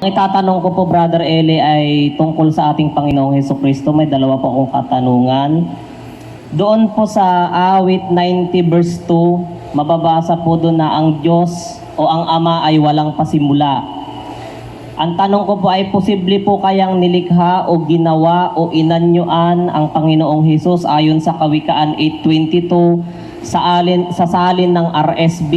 Ang itatanong ko po, Brother Eli, ay tungkol sa ating Panginoong Heso Kristo. May dalawa po akong katanungan. Doon po sa awit 90 verse 2, mababasa po doon na ang Diyos o ang Ama ay walang pasimula. Ang tanong ko po ay posible po kayang nilikha o ginawa o inanyuan ang Panginoong Hesus ayon sa Kawikaan 822 sa alin sa salin ng RSB,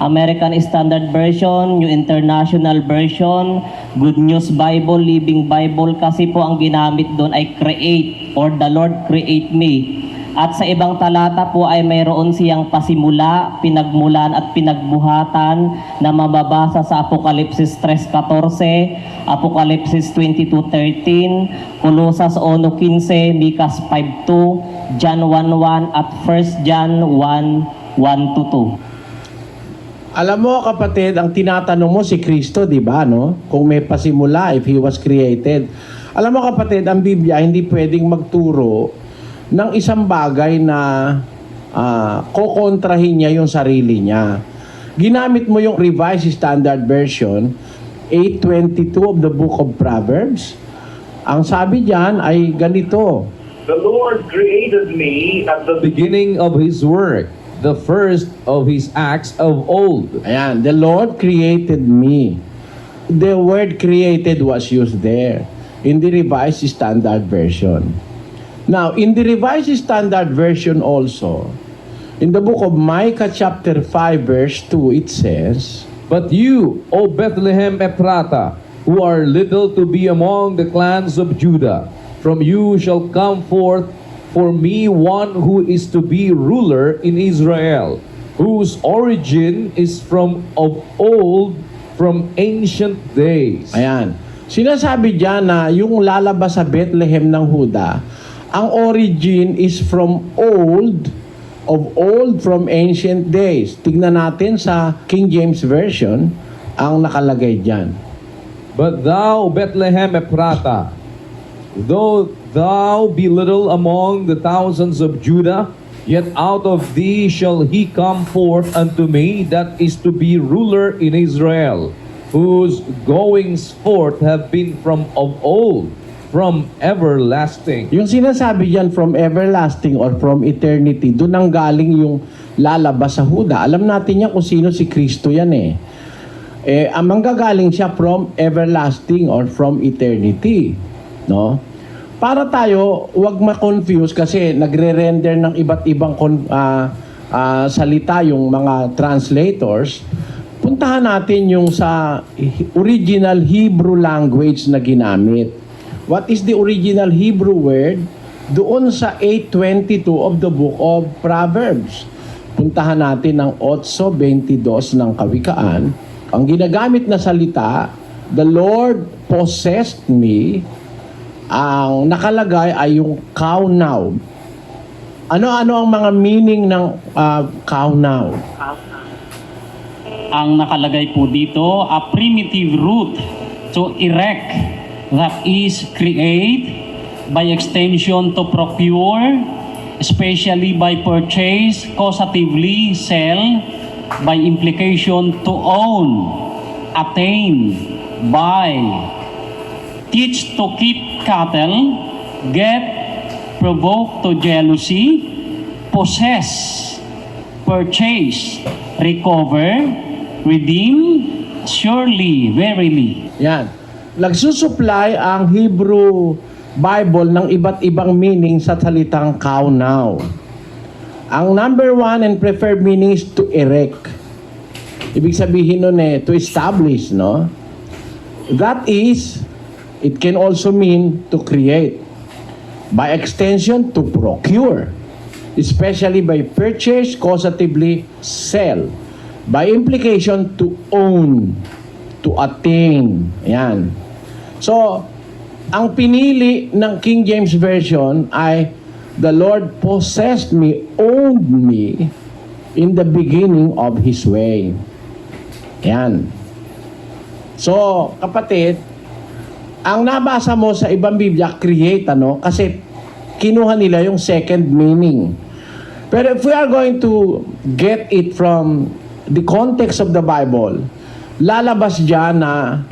American Standard Version, New International Version, Good News Bible, Living Bible kasi po ang ginamit doon ay create or the Lord create me. At sa ibang talata po ay mayroon siyang pasimula, pinagmulan at pinagbuhatan na mababasa sa Apokalipsis 3.14, Apokalipsis 22.13, Kolosas 1.15, Mikas 5.2, John 1.1 at 1 John 1.1-2. Alam mo kapatid, ang tinatanong mo si Kristo, di ba, no? Kung may pasimula, if He was created. Alam mo kapatid, ang Biblia hindi pwedeng magturo ng isang bagay na ah, kokontrahin niya yung sarili niya. Ginamit mo yung Revised Standard Version, 822 of the Book of Proverbs. Ang sabi diyan ay ganito, The Lord created me at the beginning of his work, the first of his acts of old. Ayan, the Lord created me. The word created was used there in the Revised Standard Version. Now, in the Revised Standard Version also, in the book of Micah chapter 5 verse 2, it says, But you, O Bethlehem Ephrata, who are little to be among the clans of Judah, from you shall come forth for me one who is to be ruler in Israel, whose origin is from of old, from ancient days. Ayan. Sinasabi diyan na yung lalabas sa Bethlehem ng Huda, ang origin is from old, of old from ancient days. Tignan natin sa King James Version, ang nakalagay diyan. But thou, Bethlehem Ephrata, though thou be little among the thousands of Judah, yet out of thee shall he come forth unto me that is to be ruler in Israel, whose goings forth have been from of old, from everlasting. Yung sinasabi diyan from everlasting or from eternity, doon ang galing yung lalabas sa Huda. Alam natin yan kung sino si Kristo yan eh. Eh, ang manggagaling siya from everlasting or from eternity. No? Para tayo, wag ma-confuse kasi nagre-render ng iba't ibang ah, ah, salita yung mga translators. Puntahan natin yung sa original Hebrew language na ginamit. What is the original Hebrew word? Doon sa 822 of the book of Proverbs. Puntahan natin ang 8.22 ng Kawikaan. Ang ginagamit na salita, The Lord possessed me, ang nakalagay ay yung cow now. Ano-ano ang mga meaning ng uh, cow now? ang nakalagay po dito, a primitive root to erect that is create by extension to procure, especially by purchase, causatively sell, by implication to own, attain, buy, teach to keep cattle, get, provoke to jealousy, possess, purchase, recover, redeem, surely, verily. Yan. Nagsusupply ang Hebrew Bible ng iba't ibang meaning sa salitang cow now. Ang number one and preferred meaning is to erect. Ibig sabihin nun eh, to establish, no? That is, it can also mean to create. By extension, to procure. Especially by purchase, causatively sell. By implication, to own. To attain. Yan. So, ang pinili ng King James Version ay The Lord possessed me, owned me in the beginning of His way. Yan. So, kapatid, ang nabasa mo sa ibang Biblia, create, ano? Kasi kinuha nila yung second meaning. Pero if we are going to get it from the context of the Bible, lalabas dyan na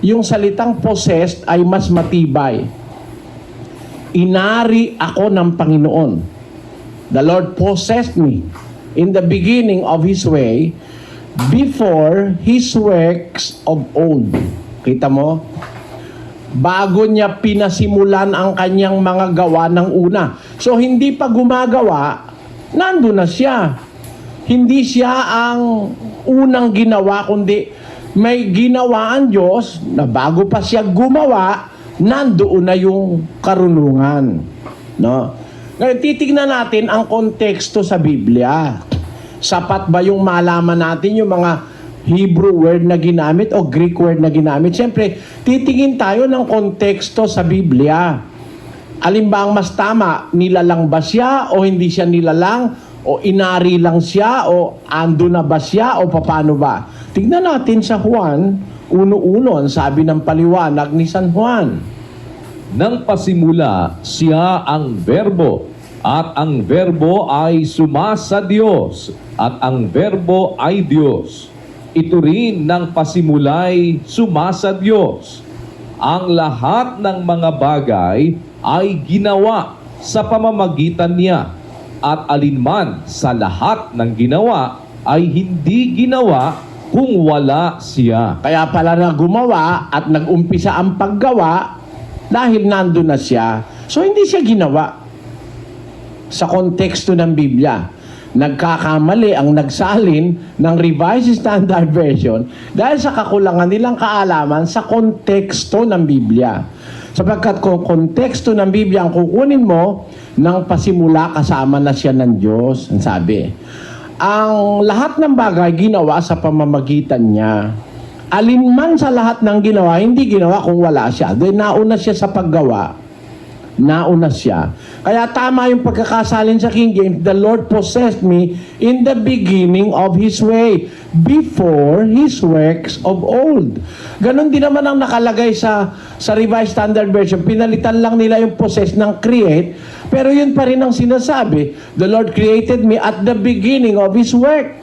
yung salitang possessed ay mas matibay. Inari ako ng Panginoon. The Lord possessed me in the beginning of His way before His works of old. Kita mo? Bago niya pinasimulan ang kanyang mga gawa ng una. So hindi pa gumagawa, nando na siya. Hindi siya ang unang ginawa, kundi may ginawa ang Diyos na bago pa siya gumawa, nandoon na yung karunungan. No? Ngayon, titignan natin ang konteksto sa Biblia. Sapat ba yung malaman natin yung mga Hebrew word na ginamit o Greek word na ginamit? Siyempre, titingin tayo ng konteksto sa Biblia. Alin ba ang mas tama? Nilalang ba siya o hindi siya nilalang? O inari lang siya o ando na ba siya o paano ba? Tignan natin sa Juan, uno-uno ang sabi ng paliwanag ni San Juan. Nang pasimula, siya ang verbo, at ang verbo ay sumasa Diyos, at ang verbo ay Diyos. Ito rin ng pasimulay sumasa Diyos. Ang lahat ng mga bagay ay ginawa sa pamamagitan niya, at alinman sa lahat ng ginawa ay hindi ginawa kung wala siya. Kaya pala na gumawa at nag-umpisa ang paggawa dahil nando na siya. So hindi siya ginawa sa konteksto ng Biblia. Nagkakamali ang nagsalin ng Revised Standard Version dahil sa kakulangan nilang kaalaman sa konteksto ng Biblia. Sapagkat kung konteksto ng Biblia ang kukunin mo, nang pasimula kasama na siya ng Diyos, ang sabi. Ang lahat ng bagay ginawa sa pamamagitan niya. Alinman sa lahat ng ginawa, hindi ginawa kung wala siya. Dahil nauna siya sa paggawa. Nauna siya. Kaya tama yung pagkakasalin sa King James, the Lord possessed me in the beginning of His way, before His works of old. Ganon din naman ang nakalagay sa, sa Revised Standard Version. Pinalitan lang nila yung possess ng create, pero yun pa rin ang sinasabi, the Lord created me at the beginning of His work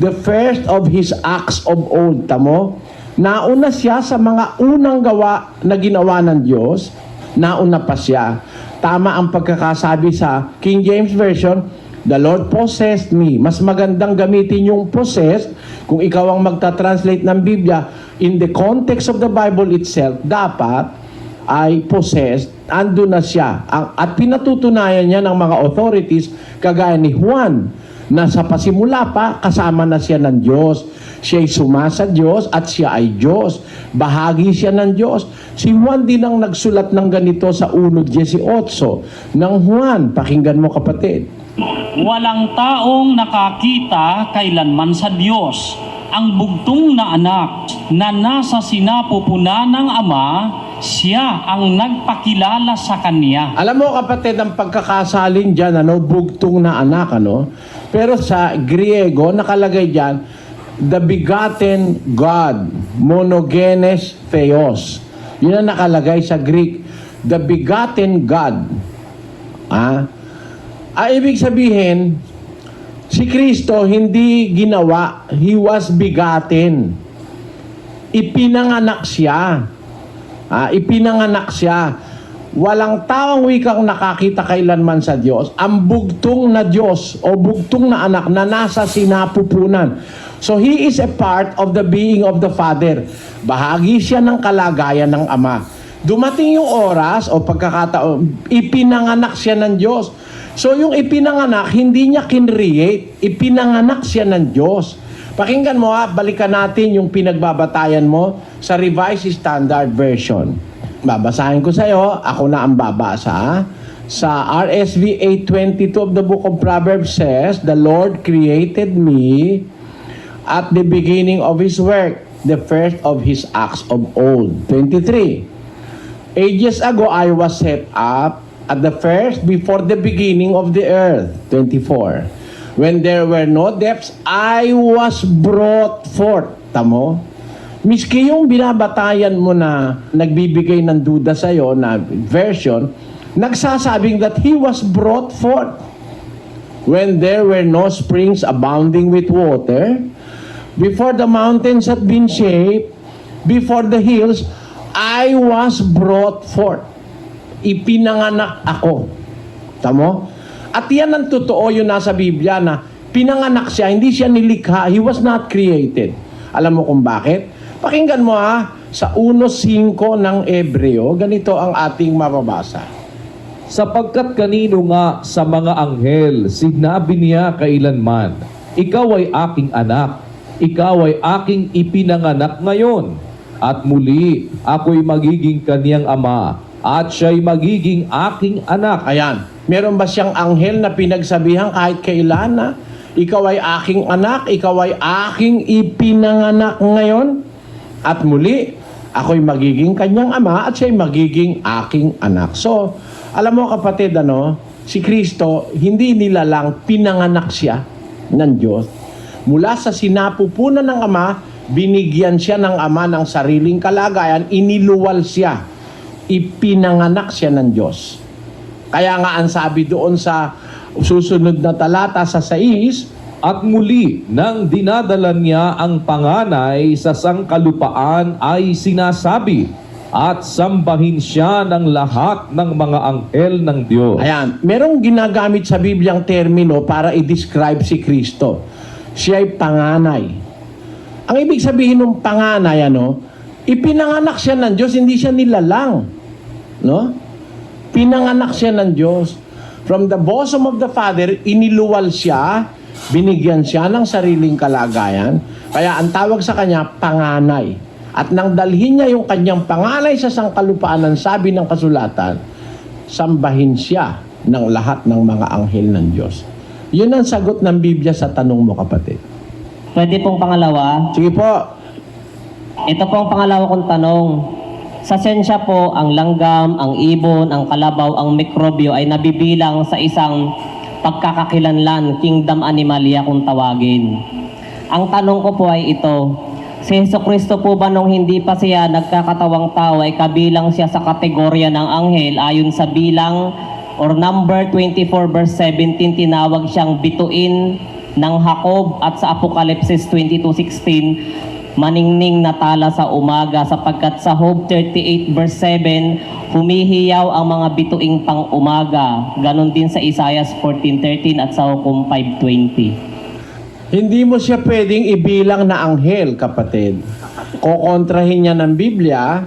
the first of his acts of old. Tamo? Nauna siya sa mga unang gawa na ginawa ng Diyos, nauna pa siya. Tama ang pagkakasabi sa King James Version, The Lord possessed me. Mas magandang gamitin yung possessed kung ikaw ang magta-translate ng Biblia in the context of the Bible itself, dapat ay possessed, ando na siya. Ang, at pinatutunayan niya ng mga authorities, kagaya ni Juan, na sa pasimula pa, kasama na siya ng Diyos. Siya'y sumasa Diyos at siya ay Diyos. Bahagi siya ng Diyos. Si Juan din ang nagsulat ng ganito sa 1.18 ng Juan. Pakinggan mo kapatid. Walang taong nakakita kailanman sa Diyos. Ang bugtong na anak na nasa sinapupunan ng Ama, siya ang nagpakilala sa Kanya. Alam mo kapatid, ang pagkakasalin dyan, ano, bugtong na anak, ano? Pero sa Griego, nakalagay dyan, the begotten God, monogenes theos. Yun ang nakalagay sa Greek, the begotten God. Ah, ah ibig sabihin, si Kristo hindi ginawa, He was begotten. Ipinanganak siya. Ah, ipinanganak siya. Walang taong wikang nakakita kailanman sa Diyos. Ang bugtong na Diyos o bugtong na anak na nasa sinapupunan. So He is a part of the being of the Father. Bahagi siya ng kalagayan ng Ama. Dumating yung oras o pagkakataon, ipinanganak siya ng Diyos. So yung ipinanganak, hindi niya kinreate, ipinanganak siya ng Diyos. Pakinggan mo ha, balikan natin yung pinagbabatayan mo sa Revised Standard Version. Babasahin ko sa iyo, ako na ang babasa. Sa RSV 8.22 of the book of Proverbs says, The Lord created me at the beginning of His work, the first of His acts of old. 23. Ages ago I was set up at the first before the beginning of the earth. 24. When there were no depths, I was brought forth. Tamo? Miski yung binabatayan mo na nagbibigay ng duda sa'yo na version, nagsasabing that He was brought forth. When there were no springs abounding with water, before the mountains had been shaped, before the hills, I was brought forth. Ipinanganak ako. Tamo? At yan ang totoo yun nasa Biblia na pinanganak siya, hindi siya nilikha. He was not created. Alam mo kung bakit? Pakinggan mo ha, sa 1.5 ng Ebreo, ganito ang ating mababasa. Sapagkat kanino nga sa mga anghel, sinabi niya kailanman, Ikaw ay aking anak, ikaw ay aking ipinanganak ngayon, at muli ako'y magiging kaniyang ama, at siya'y magiging aking anak. Ayan. Meron ba siyang anghel na pinagsabihan kahit kailan na ikaw ay aking anak, ikaw ay aking ipinanganak ngayon? At muli, ako'y magiging kanyang ama at siya'y magiging aking anak. So, alam mo kapatid, ano, si Kristo, hindi nila lang pinanganak siya ng Diyos. Mula sa sinapupunan ng Ama, binigyan siya ng Ama ng sariling kalagayan, iniluwal siya, ipinanganak siya ng Diyos. Kaya nga ang sabi doon sa susunod na talata sa 6, At muli, nang dinadala niya ang panganay sa sangkalupaan ay sinasabi, at sambahin siya ng lahat ng mga anghel ng Diyos. ayan, merong ginagamit sa Bibliang termino para i-describe si Kristo. Siya ay panganay. Ang ibig sabihin ng panganay, ano, ipinanganak siya ng Diyos, hindi siya nilalang. No? Pinanganak siya ng Diyos. From the bosom of the Father, iniluwal siya, binigyan siya ng sariling kalagayan. Kaya ang tawag sa kanya, panganay. At nang dalhin niya yung kanyang panganay sa sangkalupaan ng sabi ng kasulatan, sambahin siya ng lahat ng mga anghel ng Diyos. Yun ang sagot ng Biblia sa tanong mo, kapatid. Pwede pong pangalawa, Sige po. ito po ang pangalawa kong tanong. Sa sensya po, ang langgam, ang ibon, ang kalabaw, ang mikrobyo ay nabibilang sa isang pagkakakilanlan, kingdom animalia kung tawagin. Ang tanong ko po ay ito, si Yeso Kristo po ba nung hindi pa siya nagkakatawang tao ay kabilang siya sa kategorya ng anghel ayon sa bilang or number 24 verse 17 tinawag siyang bituin ng Hakob at sa Apokalipsis 22:16 maningning na tala sa umaga sapagkat sa Job 38 verse 7 humihiyaw ang mga bituing pang umaga ganon din sa Isaiah 14:13 at sa Hukom 5:20 Hindi mo siya pwedeng ibilang na anghel, kapatid. Kokontrahin niya ng Biblia,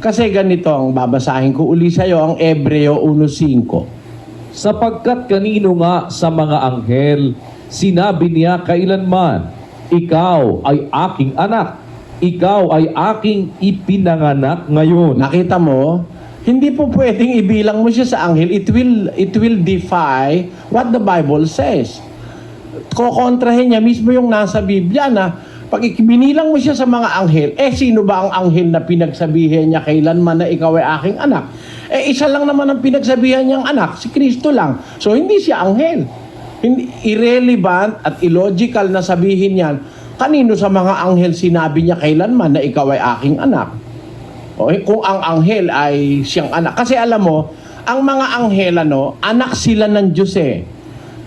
kasi ganito ang babasahin ko uli sa iyo, ang Ebreo 1.5. Sapagkat kanino nga sa mga anghel, sinabi niya kailanman, Ikaw ay aking anak, ikaw ay aking ipinanganak ngayon. Nakita mo, hindi po pwedeng ibilang mo siya sa anghel. It will, it will defy what the Bible says. Kokontrahin niya mismo yung nasa Biblia na pag binilang mo siya sa mga anghel, eh sino ba ang anghel na pinagsabihan niya kailanman na ikaw ay aking anak? Eh isa lang naman ang pinagsabihan niyang anak, si Kristo lang. So hindi siya anghel. Hindi, irrelevant at illogical na sabihin yan, kanino sa mga anghel sinabi niya kailanman na ikaw ay aking anak? O, eh, kung ang anghel ay siyang anak. Kasi alam mo, ang mga anghel, ano, anak sila ng Diyos eh.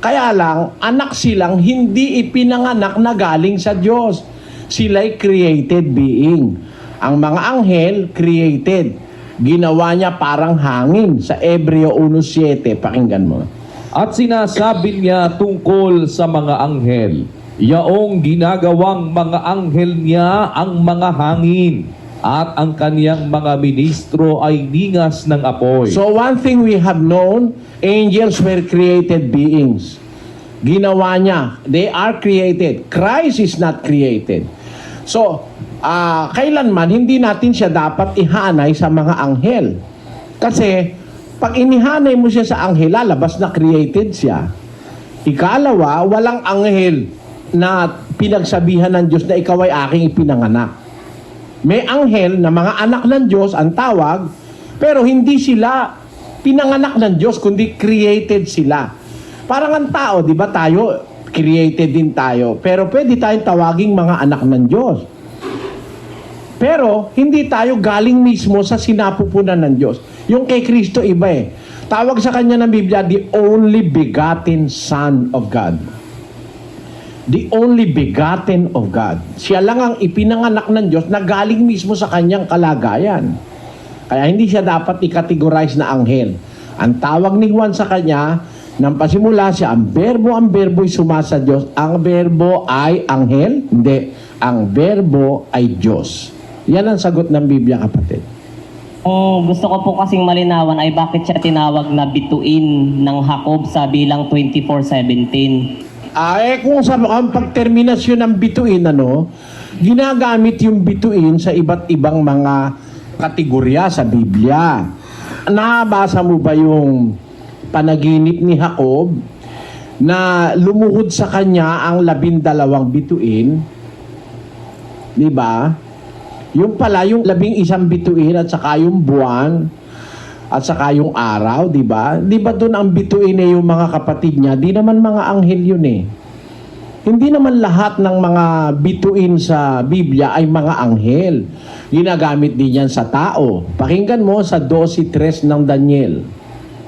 Kaya lang, anak silang hindi ipinanganak na galing sa Diyos. Sila'y created being. Ang mga anghel, created. Ginawa niya parang hangin sa Ebreo 1.7. Pakinggan mo. At sinasabi niya tungkol sa mga anghel, yaong ginagawang mga anghel niya ang mga hangin, at ang kaniyang mga ministro ay ningas ng apoy. So one thing we have known, angels were created beings. Ginawa niya. They are created. Christ is not created. So, ah, kailanman hindi natin siya dapat ihanay sa mga anghel. Kasi, pag inihanay mo siya sa anghel, lalabas na created siya. Ikalawa, walang anghel na pinagsabihan ng Diyos na ikaw ay aking ipinanganak. May anghel na mga anak ng Diyos ang tawag, pero hindi sila pinanganak ng Diyos, kundi created sila. Parang ang tao, di ba tayo, created din tayo. Pero pwede tayong tawaging mga anak ng Diyos. Pero hindi tayo galing mismo sa sinapupunan ng Diyos. Yung kay Kristo iba eh. Tawag sa kanya ng Biblia, the only begotten Son of God. the only begotten of God. Siya lang ang ipinanganak ng Diyos na galing mismo sa kanyang kalagayan. Kaya hindi siya dapat i-categorize na anghel. Ang tawag ni Juan sa kanya, nang pasimula siya, ang berbo, ang berbo'y sumasa Diyos. Ang berbo ay anghel? Hindi. Ang berbo ay Diyos. Yan ang sagot ng Biblia, kapatid. Ang gusto ko po kasing malinawan ay bakit siya tinawag na bituin ng Hakob sa bilang 24:17. Ah, eh kung sa ang pagterminasyon ng bituin, ano, ginagamit yung bituin sa iba't ibang mga kategorya sa Biblia. Nabasa mo ba yung panaginip ni Jacob na lumuhod sa kanya ang labindalawang bituin? Di ba? Yung pala, yung labing isang bituin at saka yung buwan at saka yung araw, di ba? Di ba doon ang bituin eh yung mga kapatid niya? Di naman mga anghel yun eh. Hindi naman lahat ng mga bituin sa Biblia ay mga anghel. Ginagamit din yan sa tao. Pakinggan mo sa 12.3 ng Daniel.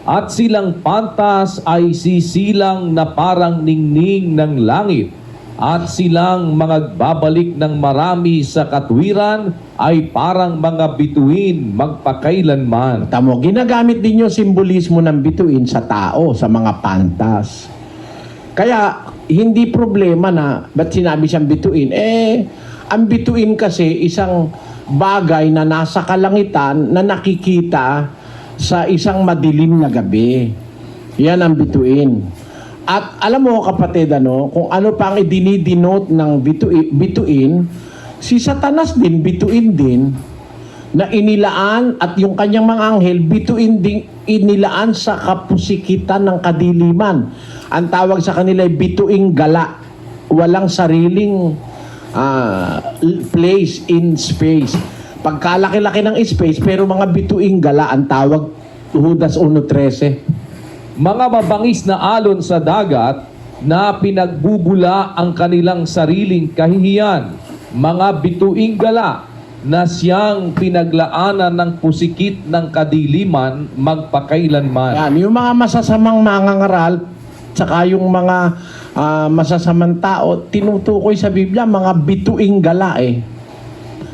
At silang pantas ay sisilang na parang ningning ng langit. At silang mga babalik ng marami sa katwiran ay parang mga bituin magpakailanman. Tamo, ginagamit din yung simbolismo ng bituin sa tao, sa mga pantas. Kaya, hindi problema na, ba't sinabi siyang bituin? Eh, ang bituin kasi isang bagay na nasa kalangitan na nakikita sa isang madilim na gabi. Yan ang bituin. At alam mo kapatid, ano, kung ano pa ang idinidenote ng bituin, bituin si Satanas din, bituin din, na inilaan at yung kanyang mga anghel bituin ding inilaan sa kapusikitan ng kadiliman. Ang tawag sa kanila ay bituing gala. Walang sariling l- place in space. Pagkalaki-laki ng space pero mga bituing gala ang tawag Judas 1.13. Mga mabangis na alon sa dagat na pinagbubula ang kanilang sariling kahihiyan. Mga bituing gala na siyang pinaglaanan ng pusikit ng kadiliman magpakailanman. Yan, yung mga masasamang mangangaral, tsaka yung mga ah, masasamang tao, tinutukoy sa Biblia, mga bituing gala eh.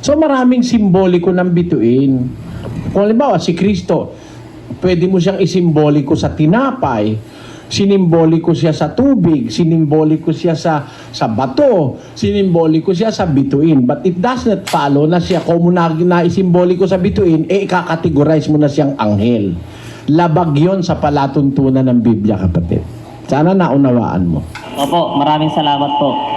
So maraming simboliko ng bituin. Kung halimbawa, si Kristo, pwede mo siyang isimboliko sa tinapay, sinimboliko siya sa tubig, sinimboliko siya sa sa bato, sinimboliko siya sa bituin. But it does not follow na siya kung na, na isimboliko sa bituin, eh ikakategorize mo na siyang anghel. Labag yon sa palatuntunan ng Biblia, kapatid. Sana naunawaan mo. Opo, maraming salamat po.